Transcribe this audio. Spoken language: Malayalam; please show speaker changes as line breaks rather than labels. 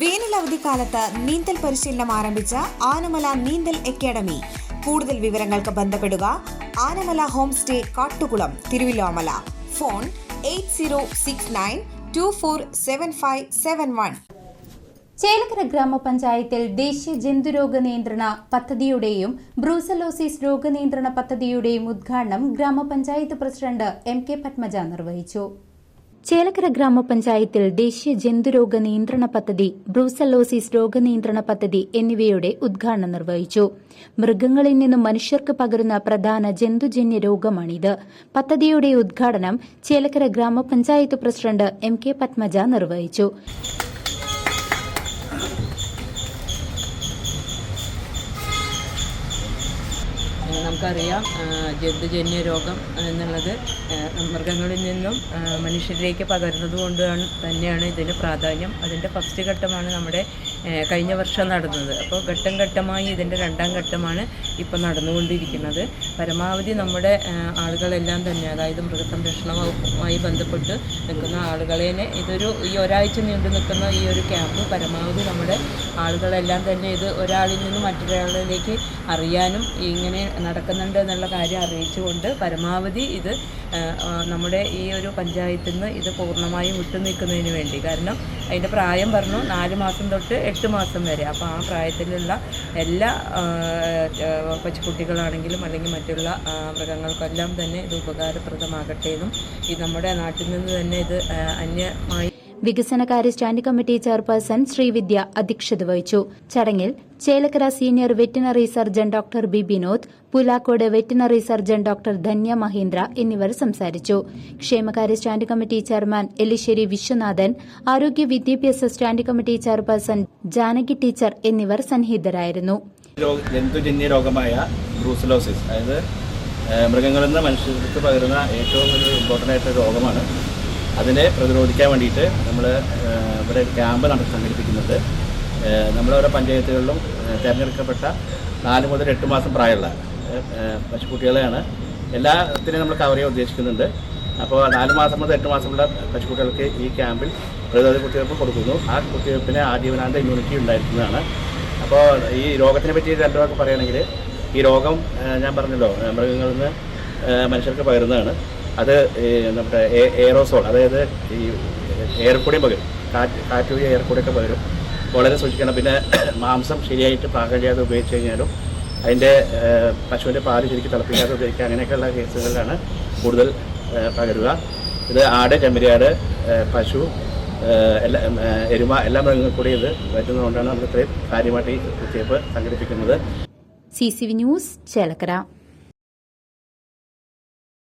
വേനൽ അവധിക്കാലത്ത് നീന്തൽ പരിശീലനം ആരംഭിച്ച ആനമല നീന്തൽ അക്കാദമി. കൂടുതൽ വിവരങ്ങൾക്ക് ബന്ധപ്പെടുക Anamala home stay Kattukulam Thiruvilwamala. Phone eight zero six nine two four seven five seven one.
Chelakkara ഗ്രാമപഞ്ചായത്തിൽ ദേശീയ ജന്തുരോഗ നിയന്ത്രണ പദ്ധതിയുടെയും ബ്രൂസലോസിസ് രോഗനിയന്ത്രണ പദ്ധതിയുടെയും ഉദ്ഘാടനം ഗ്രാമപഞ്ചായത്ത് പ്രസിഡന്റ് എം കെ പത്മജ നിർവഹിച്ചു. ചേലക്കര ഗ്രാമപഞ്ചായത്തിൽ ദേശീയ ജന്തുരോഗ നിയന്ത്രണ പദ്ധതി ബ്രൂസലോസിസ് രോഗനിയന്ത്രണ പദ്ധതി എന്നിവയുടെ ഉദ്ഘാടനം നിർവഹിച്ചു. മൃഗങ്ങളിൽ നിന്നും മനുഷ്യർക്ക് പകരുന്ന പ്രധാന ജന്തുജന്യ രോഗമാണിത്. പദ്ധതിയുടെ ഉദ്ഘാടനം ചേലക്കര ഗ്രാമപഞ്ചായത്ത് പ്രസിഡന്റ് എം കെ പത്മജ നിർവഹിച്ചു.
നമുക്കറിയാം ജന്തുജന്യ രോഗം എന്നുള്ളത് മൃഗങ്ങളിൽ നിന്നും മനുഷ്യരിലേക്ക് പകരുന്നത് കൊണ്ട് തന്നെയാണ് ഇതിന് പ്രാധാന്യം. അതിന്റെ ഫസ്റ്റ് ഘട്ടമാണ് നമ്മുടെ കഴിഞ്ഞ വർഷം നടന്നത്. അപ്പോൾ ഘട്ടം ഘട്ടമായി ഇതിന്റെ രണ്ടാം ഘട്ടമാണ് ഇപ്പോൾ നടന്നുകൊണ്ടിരിക്കുന്നത്. പരമാവധി നമ്മുടെ ആളുകളെല്ലാം തന്നെ അതായത് മൃഗസംരക്ഷണ വകുപ്പുമായി ബന്ധപ്പെട്ട് നിൽക്കുന്ന ആളുകളെ ഇതൊരു ഈ ഒരാഴ്ച നീണ്ടു നിൽക്കുന്ന ഈ ഒരു ക്യാമ്പ് പരമാവധി നമ്മുടെ ആളുകളെല്ലാം തന്നെ ഇത് ഒരാളിൽ നിന്ന് മറ്റൊരാളിലേക്ക് അറിയാനും ഇങ്ങനെ നടക്കുന്നുണ്ട് എന്നുള്ള കാര്യം അറിയിച്ചുകൊണ്ട് പരമാവധി ഇത് നമ്മുടെ ഈ ഒരു പഞ്ചായത്തിൽ നിന്ന് ഇത് പൂർണമായും വിട്ടു നിൽക്കുന്നതിന് വേണ്ടി. കാരണം അതിന്റെ പ്രായം പറഞ്ഞു നാല് മാസം തൊട്ട് എട്ട് മാസം വരെ. അപ്പോൾ ആ പ്രായത്തിലുള്ള എല്ലാ കൊച്ചുകുട്ടികളാണെങ്കിലും അല്ലെങ്കിൽ മറ്റുള്ള മൃഗങ്ങൾക്കെല്ലാം തന്നെ ഇത് ഉപകാരപ്രദമാകട്ടെ എന്നും ഈ നമ്മുടെ നാട്ടിൽ നിന്ന് തന്നെ ഇത് അന്യമായി
വികസനകാര്യ സ്റ്റാൻഡിംഗ് കമ്മിറ്റി ചെയർപേഴ്സൺ ശ്രീവിദ്യ അധ്യക്ഷത വഹിച്ചു. ചടങ്ങിൽ Chelakkara senior veterinary surgeon doctor B Binod Pulakode veterinary surgeon doctor Dhanya Mahindra എന്നിവർ സംസാരിച്ചു. ക്ഷേമകാര്യ standing committee chairman Elissery Viswanathan ആരോഗ്യ വിദ്യാഭ്യാസ standing committee chairperson Janaki teacher എന്നിവർ സന്നിഹിതരായിരുന്നു.
ജന്തുജന്യ രോഗമായ അതായത് മൃഗങ്ങളിൽ നിന്ന് മനുഷ്യർക്ക് പകരുന്ന ഏറ്റവും ഒരു ഇമ്പോർട്ടന്റ് ആയിട്ടുള്ള രോഗമാണ് അതിനെ പ്രതിരോധിക്കാൻ വേണ്ടിയിട്ട് നമ്മൾ ഇവിടെ ക്യാമ്പ് നടത്തി സംഘടിപ്പിക്കുന്നുണ്ട് ഏഹ്, നമ്മുടെ ഓരോ പഞ്ചായത്തുകളിലും തിരഞ്ഞെടുക്കപ്പെട്ട നാല് മുതൽ എട്ട് മാസം പ്രായമുള്ള പശുക്കുട്ടികളെയാണ് എല്ലാത്തിനെയും നമ്മൾ കവർ ചെയ്യാൻ ഉദ്ദേശിക്കുന്നുണ്ട്. അപ്പോൾ നാല് മാസം മുതൽ എട്ട് മാസമുള്ള പശുക്കുട്ടികൾക്ക് ഈ ക്യാമ്പിൽ പ്രതിരോധ കുത്തിവയ്പ്പ് കൊടുക്കുന്നു. ആ കുത്തിവയ്പ്പിന് ആജീവനാന്ത ഇമ്മ്യൂണിറ്റി ഉണ്ടായിരിക്കുന്നതാണ്. അപ്പോൾ ഈ രോഗത്തിനെ പറ്റി രണ്ടു വാക്ക് പറയുകയാണെങ്കിൽ ഈ രോഗം ഞാൻ പറഞ്ഞല്ലോ മൃഗങ്ങളിൽ നിന്ന് മനുഷ്യർക്ക് പകരുന്നതാണ്. അത് നമ്മുടെ എയറോസോൾ അതായത് ഈ എയർക്കൂടി പകരും. കാറ്റ് കാറ്റ് വഴി എയർക്കൂടിയൊക്കെ പകരും. വളരെ സൂക്ഷിക്കണം. പിന്നെ മാംസം ശരിയായിട്ട് പാകം ചെയ്യാതെ ഉപയോഗിച്ച് കഴിഞ്ഞാലും അതിന്റെ പശുവിന്റെ പാൽ ശരിക്കും തിളപ്പിക്കാതെ ഉപയോഗിക്കുക. അങ്ങനെയൊക്കെയുള്ള കേസുകളിലാണ് കൂടുതൽ പകരുക. ഇത് ആട് ചെമ്മരിയാട് പശു എല്ലാ എരുമ എല്ലാ മൃഗങ്ങളും കൂടി ഇത് പറ്റുന്നതുകൊണ്ടാണ് നമ്മൾ ഇത്രയും കാര്യമായിട്ട് ഈ കുത്തിവയ്പ്പ് സംഘടിപ്പിക്കുന്നത്.
C C V news Chelakkara.